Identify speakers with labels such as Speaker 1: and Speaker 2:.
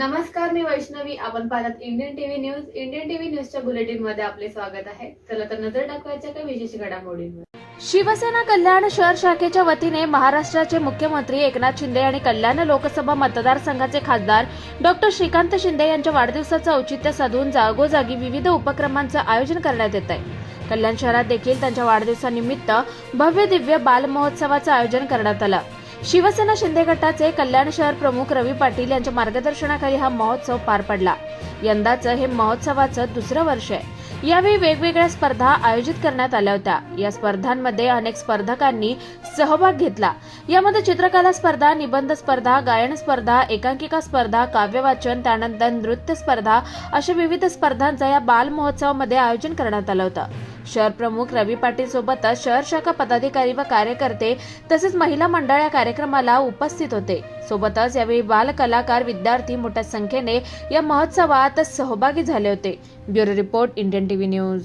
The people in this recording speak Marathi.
Speaker 1: नमस्कार मी वैष्णवी. आपण पाहतात Indian TV news Indian TV न्यूजच्या बुलेटिनमध्ये आपले स्वागत आहे. चला तर नजर टाकवायच्या काही विशेष घडामोडींवर.
Speaker 2: शिवसेना कल्याण शहर शाखेच्या वतीने महाराष्ट्राचे मुख्यमंत्री एकनाथ शिंदे आणि कल्याण लोकसभा मतदारसंघाचे खासदार डॉक्टर श्रीकांत शिंदे यांच्या वाढदिवसाचं औचित्य साधून जागोजागी विविध उपक्रमांचं आयोजन करण्यात येत आहे कल्याण शहरात देखील त्यांच्या वाढदिवसानिमित्त भव्य दिव्य बालमहोत्सवाचं आयोजन करण्यात आलं. शिवसेना शिंदे गटाचे कल्याण शहर प्रमुख रवी पाटील यांच्या मार्गदर्शनाखाली हा महोत्सव पार पडला. यंदाचं हे महोत्सवाचं दुसरं वर्ष आहे. यावेळी वेगवेगळ्या स्पर्धा आयोजित करण्यात आल्या होत्या. या स्पर्धांमध्ये अनेक स्पर्धकांनी सहभाग घेतला. यामध्ये चित्रकला स्पर्धा निबंध स्पर्धा गायन स्पर्धा एकांकिका स्पर्धा काव्यवाचन त्यानंतर नृत्य स्पर्धा अशा विविध स्पर्धांचं या बाल महोत्सवामध्ये आयोजन करण्यात आलं होतं. शहर प्रमुख रवी पाटील सोबतच शहर शाखा पदाधिकारी व कार्यकर्ते तसेच महिला मंडळ या कार्यक्रमाला उपस्थित होते. सोबतच यावेळी बाल कलाकार विद्यार्थी मोठ्या संख्येने या महोत्सवात सहभागी झाले होते. Bureau report Indian TV news